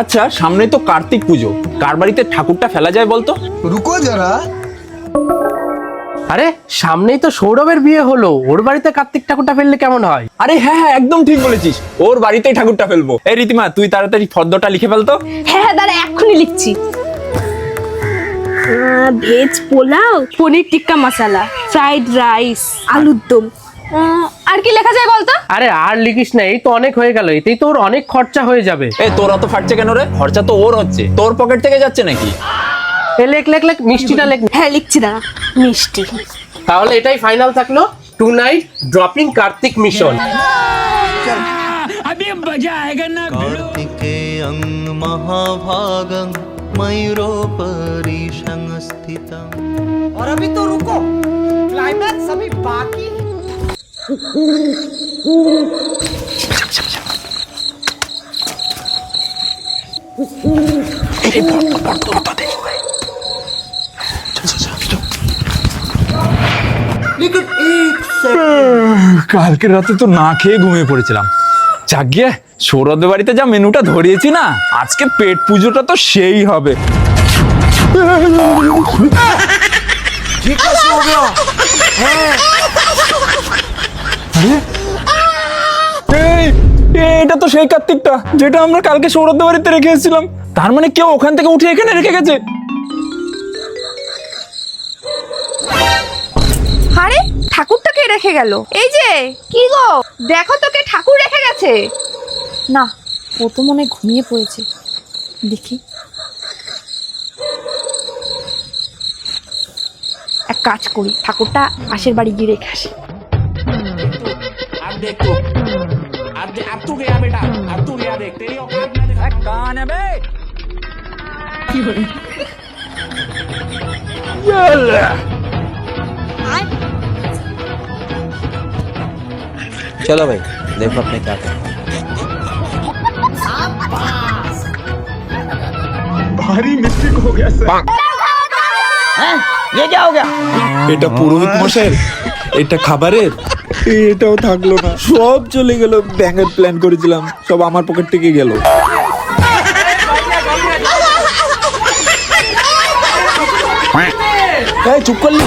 আচ্ছা সামনে তো কার্তিক পুজো। কার বাড়িতে ঠাকুরটা ফেলা যায় বলতো? রুকো যারা। আরে সামনেই তো সৌরভের বিয়ে হলো। ওর বাড়িতে কার্তিক ঠাকুরটা ফেললে কেমন হয়? আরে হ্যাঁ হ্যাঁ একদম ঠিক বলেছিস। ওর বাড়িতেই ঠাকুরটা ফেলব। এই রীতিমা তুই তাড়াতাড়ি ফর্দটা লিখে ফেলতো। হ্যাঁ হ্যাঁ দাঁড়া এক্ষুনি লিখছি। Veg pulao paneer tikka masala fried rice আলুর দম। আর কি লেখা যায় বলতো আরে আর লিখিস না এই তো অনেক হয়ে গেল এতেই তো ওর অনেক খরচা হয়ে যাবে এ তোর অত ফাটছে কেন রে খরচা তো ওর হচ্ছে তোর পকেট থেকে যাচ্ছে নাকি এ লেখ লেখ লেখ মিষ্টিটা লেখ হ্যাঁ লিখছি দাঁড়া মিষ্টি তাহলে এটাই ফাইনাল থাকলো tonight dropping Kartik mission कार्तिकेयं महाभागं मयूरोपरि संस्थितम् और अभी तो रुको क्लाइमैक्स अभी बाकी है কালকে রাতে তো না খেয়ে ঘুমিয়ে পড়েছিলাম। যাক গিয়ে সৌরভের বাড়িতে যা মেনুটা ধরিয়েছি না আজকে পেট পুজোটা তো সেই হবে। এই, এটা তো সেই কার্তিকটা, যেটা আমরা কালকে সৌরভের বাড়িতে রেখে এসেছিলাম। তার মানে কেউ ওখান থেকে উঠে এখানে রেখে গেছে? আরে ঠাকুরটাকে রেখে গেল? এই যে, কি গো? দেখো তোকে ঠাকুর রেখে গেছে। না, ও তো মনে ঘুমিয়ে পড়েছে। দেখি। এক কাজ করি, ঠাকুরটা পাশের বাড়ি গিয়ে রেখে আসি। चलो भाई देखो अपने क्या करना है। এটা পুরোহিত মশাইয়ের এটা খাবারের এটাও থাকল না। সব চলে গেল ব্যাঙের প্ল্যান করেছিলাম সব আমার পকেট থেকে গেল। চুপ করলি?